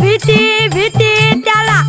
भीती भीती त्याला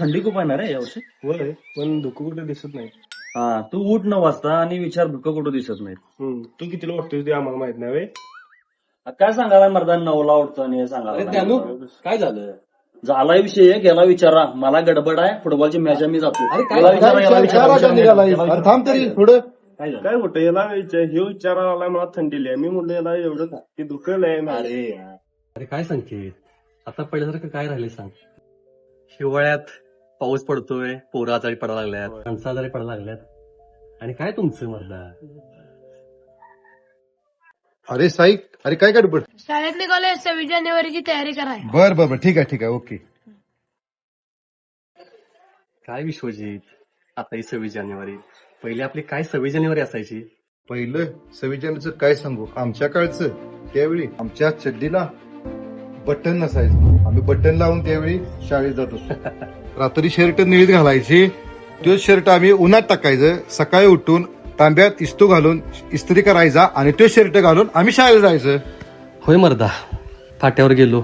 थंडी खूप आहे ना रे यावर्षी? होय पण धुकं कुठे दिसत नाही. हा तू उठ न वाजता आणि विचार धुकं कुठं दिसत नाहीत. हम्म. तू कितीला वाटतोय ते आम्हाला माहीत नाही आ, काय सांगायला मर्दान नवला उठतो आणि हे सांगायला काय झालं? झालाय विषय गेला विचारा. मला गडबड आहे फुटबॉलची मॅच मी जातो. काय- याला विचारा, याला चार विचारा, वाजता विचारा, निघाला याला विचारा. अरे थांब तरी थोडं काय झालं? काय होतं याला विचार हे विचारायला आलाय मला थंडी लय मी म्हणलं याला एवढं की धुकं लय नाही. अरे काय संकेत? आता पहिल्यासारखं काय राहिले सांग? हिवाळ्यात पाऊस पडतोय पोरं आजारी पडायला लागल्यात. माणसं आजारी पडायला लागल्यात. आणि काय तुमचं मर्दा अरे साईक अरे काय गडबड शाळेत निघालोय सव्वीस जानेवारीची तयारी कराय. बर बर बर. ठीक आहे ठीक आहे. ओके. काय विश्वजित? आता ही सव्वीस जानेवारी. पहिली आपली काय सव्वीस जानेवारी असायची? पहिलं सव्वीस जानेवारीचं काय सांगू? आमच्या काळचं त्यावेळी आमच्या चड्डीला बटन नसायचं. आम्ही बटन लावून त्यावेळी शाळेत जात होतो. रात्री शर्ट निळीत घालायची. तो शर्ट आम्ही उन्हात टाकायचं. सकाळी उठून तांब्यात इस्तू घालून इस्त्री करायचा आणि तो शर्ट घालून आम्ही शाळेत जायचं. होय मर्दा फाट्यावर गेलो.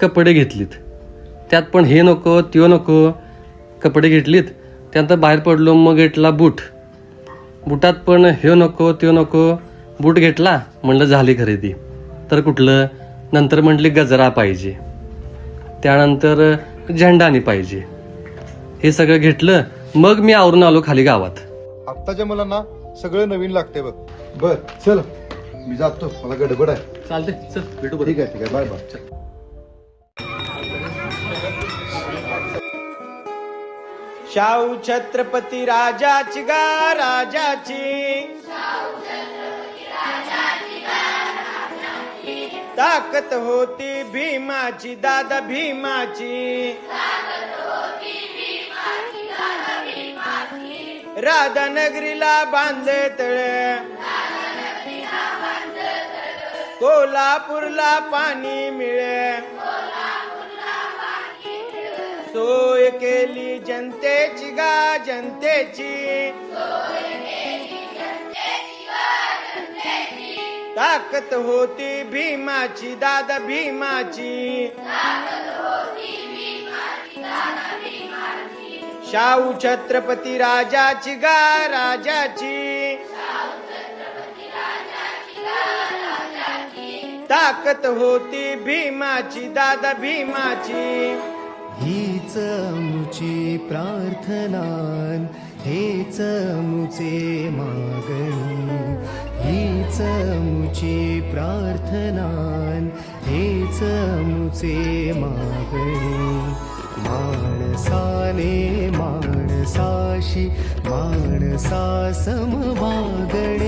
कपडे घेतलीत. त्यात पण हे नको त्यो नको. कपडे घेतलीत. त्यानंतर बाहेर पडलो मग घेतला बूट. बुटात पण हे नको त्यो नको. बूट घेतला म्हणलं झाली खरेदी. तर कुठलं? नंतर म्हटली गजरा पाहिजे. त्यानंतर झेंडानी पाहिजे. हे सगळं घेतलं मग मी आवरून आलो खाली गावात. आत्ताच्या मुलांना सगळं नवीन लागतंय बघ. बर चल. मी जातो. मला गडबड आहे. चालते चल भेटू ठीक आहे ठीक आहे. Bye bye. शाहू छत्रपती राजाची गा राजाची. ताकत होती भीमाची दादा भीमाची. राधानगरीला बांधले तळ कोल्हापूरला पाणी मिळे. सोय केली जनतेची गा जनतेची. ताकत होती भीमाची दादा भीमाची. शाहू छत्रपती राजाची गा राजाची. ताकत होती भीमाची दादा भीमाची. हीच मुची प्रार्थना हेच मुचे मागणी. हीच मुची हेच प्रार्थनान हेच मुचे मागणे. माणसाने माणसाशी माणसा समभागणे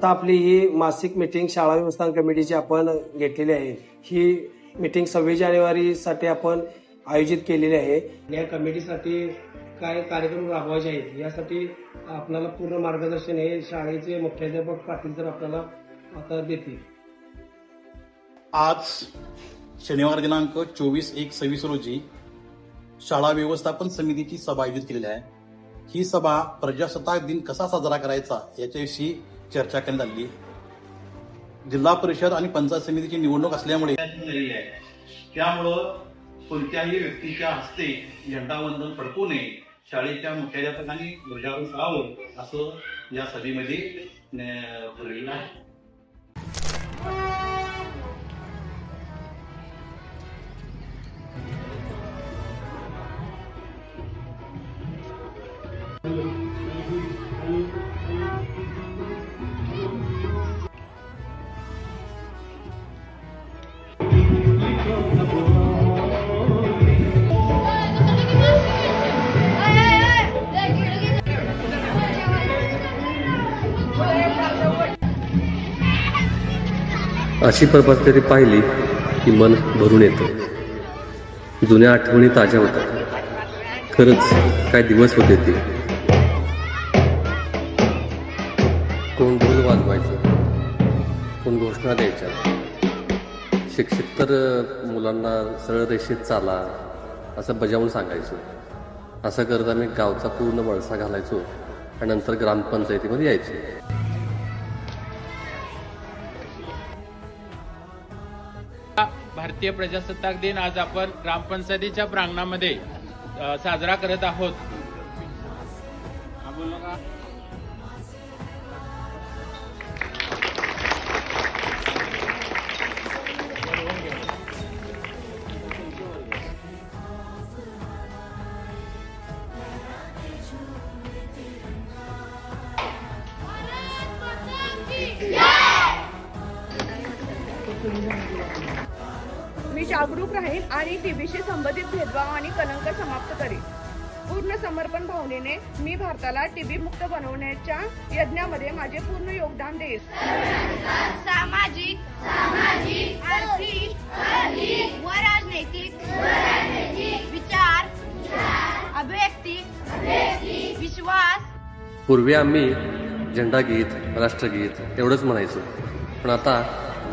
आता आपली ही मासिक मिटिंग शाळा व्यवस्थापन कमिटीची आपण घेतलेली आहे. ही मिटिंग सव्वीस जानेवारीसाठी आपण आयोजित केलेली आहे. या कमिटीसाठी काय कार्यक्रम राबवायचे आहेत यासाठी आपल्याला पूर्ण मार्गदर्शन हे शाळेचे मुख्याध्यापक पाटील तर आपल्याला आता देतील. आज शनिवार दिनांक चोवीस एक सव्वीस रोजी शाळा व्यवस्थापन समितीची सभा आयोजित केलेली आहे. ही सभा प्रजासत्ताक दिन कसा साजरा करायचा याच्याविषयी चर्चा करण्यात आली. जिल्हा परिषद आणि पंचायत समितीची निवडणूक असल्यामुळे झालेली आहे. त्यामुळं कोणत्याही व्यक्तीच्या हस्ते झेंडावंदन पडकू नये. शाळेच्या मुख्याध्यापकांनी ध्वजारोहण करावं असं या सभेमध्ये ठरलेलं आहे. अशी प्रभात तरी पाहिली की मन भरून येतं. जुन्या आठवणी ताज्या होतात. खरंच काय दिवस होते ते. कोण ढोल वाजवायचं? कोण घोषणा द्यायच्या? शिक्षक तर मुलांना सरळ रेषेत चाला असं बजावून सांगायचं. असं करत आम्ही गावचा पूर्ण वळसा घालायचो आणि नंतर ग्रामपंचायतीमध्ये यायचो. भारतीय प्रजासत्ताक दिन आज आपण ग्रामपंचायतीच्या प्रांगणामध्ये साजरा करत आहोत. जागरूक राहीन आणि टीबीशी संबंधित भेदभाव आणि कलंक समाप्त करेन पूर्ण समर्पण भावनेने मी भारताला टीबी मुक्त बनवण्याच्या यज्ञामध्ये माझे पूर्ण योगदान देईन. सामाजिक सामाजिक आर्थिक आर्थिक व राजनैतिक विचार अभिव्यक्ती विश्वास. पूर्वी आम्ही झेंडागीत राष्ट्रगीत एवढंच म्हणायचो. पण आता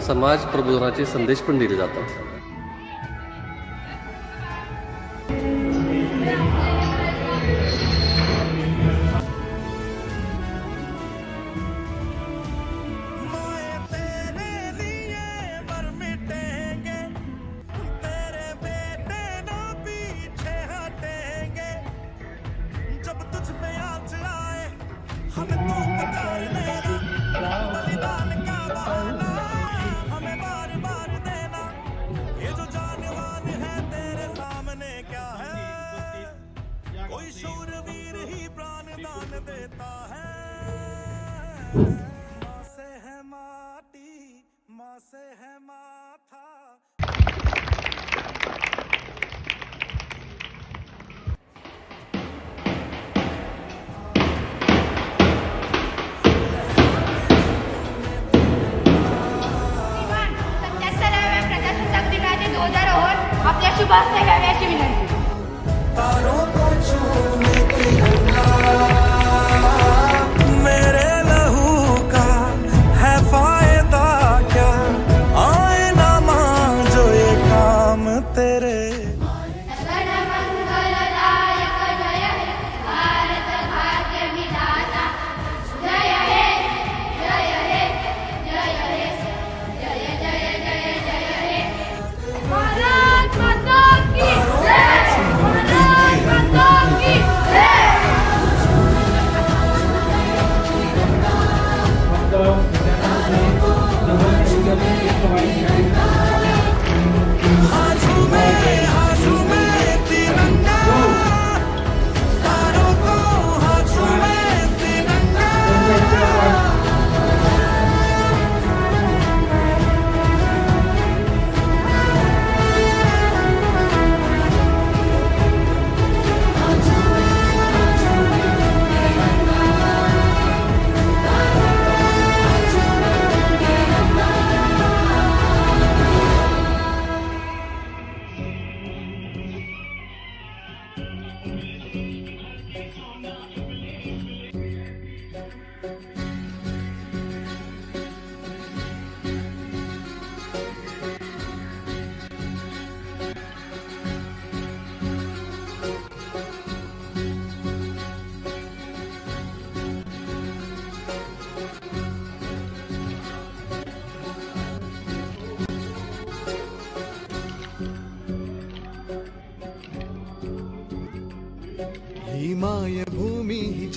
समाज प्रबोधनाचे संदेश पण दिले जातात. देता है। माँ से है माटी माँ से है माथा। आपल्या शुभ असते काय याची विनंती Mm-hmm.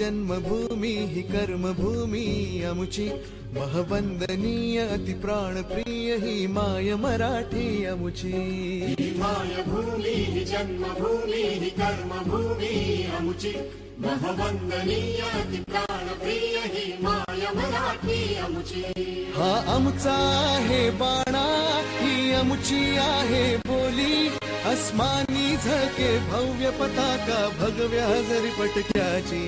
जन्मभूमी ही कर्मभूमी अमुची। महवंदनीय अति प्राण प्रिय ही माय मराठी अमुची। माय भूमी ही जन्मभूमी ही कर्मभूमी अमुची। महवंदनीय अति प्राण प्रिय ही माय मराठी अमुची। हा आमचा आहे बाणा ही अमुची आहे बोली। अस्मानी भव्य पताका भगव्या जरी पटक्याची।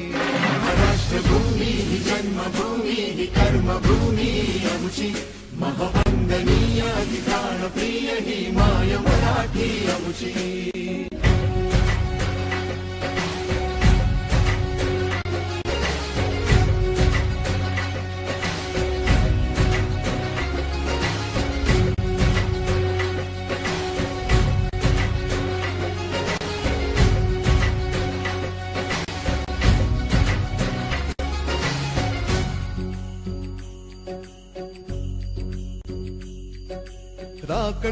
राष्ट्रभूमी ही जन्मभूमी ही कर्मभूमी अमुची। महवंदनीय अधिकार प्रिय ही अमुची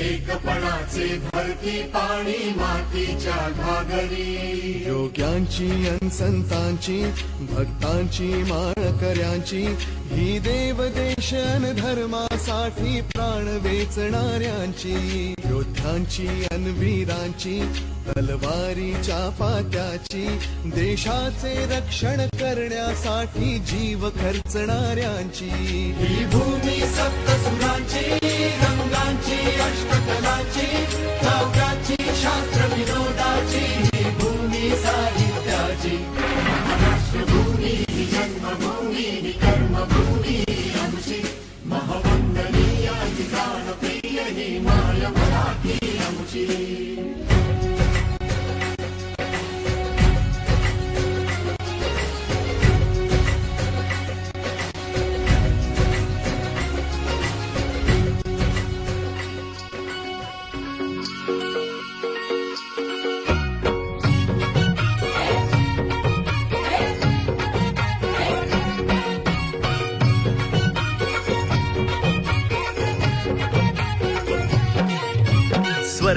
एकपणाचे भरती पाणी मातीच्या घागरी. योग्यांची अनसंतांची भक्तांची माळकऱ्यांची ही देवदेशन धर्मासाठी प्राण वेचणाऱ्यांची. योद्ध्यांची अनवीरांची तलवारीच्या पात्याची देशाचे रक्षण करण्यासाठी जीव खर्चणाऱ्यांची. ही भूमी सप्तसुरांची ङ्गा कष्टकला शास्त्र विनोदा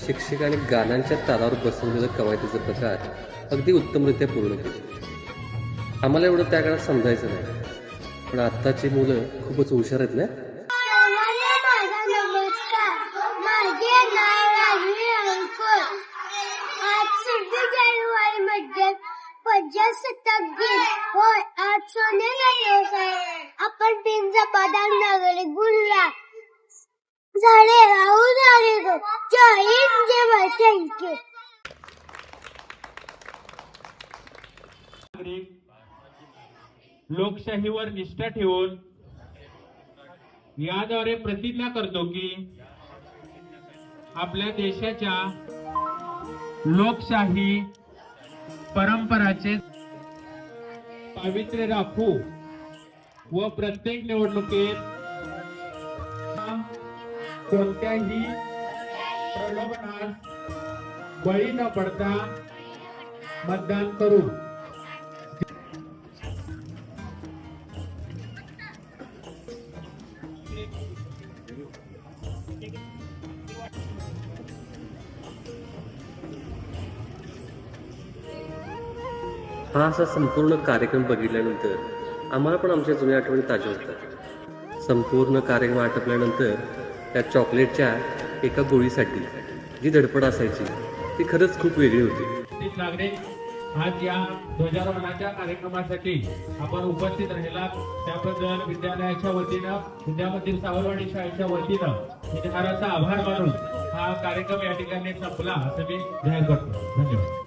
गावची शिक्षक आणि गाण्यांच्या तालावर बसवलेलं कवायतीचं प्रकार अगदी उत्तमरित्या पूर्ण केले. आम्हाला एवढं त्या काळात समजायचं नाही. पण आत्ताची मुलं खूपच हुशार आहेत ना? आपण झाडे राहून आले गो. जय हिंद जय भारत थँक्यू लोकशाहीवर निष्ठा ठेवून याद्वारे प्रतिज्ञा करतो की आपल्या देशाच्या लोकशाही परंपराचे पावित्र्य राखू व प्रत्येक निवडणुकीत कोणत्याही प्रलोभनास बळी न पडता मतदान करू. हा असा संपूर्ण कार्यक्रम बघितल्यानंतर आम्हाला पण आमच्या जुन्या आठवणी ताज्या होतात. संपूर्ण कार्यक्रम आटपल्यानंतर त्या चॉकलेटच्या एका गोळीसाठी. जी धडपड असायची ती खरंच खूप वेगळी होती. नागरिक आज या ध्वजारोहणाच्या कार्यक्रमासाठी आपण उपस्थित राहिला. त्याबद्दल विद्यालयाच्या वतीनं विद्यामंदिर सावरवाडी शाळेच्या वतीनं मी आभार मानून हा कार्यक्रम या ठिकाणी संपला. असं मी जाहीर करतो. धन्यवाद.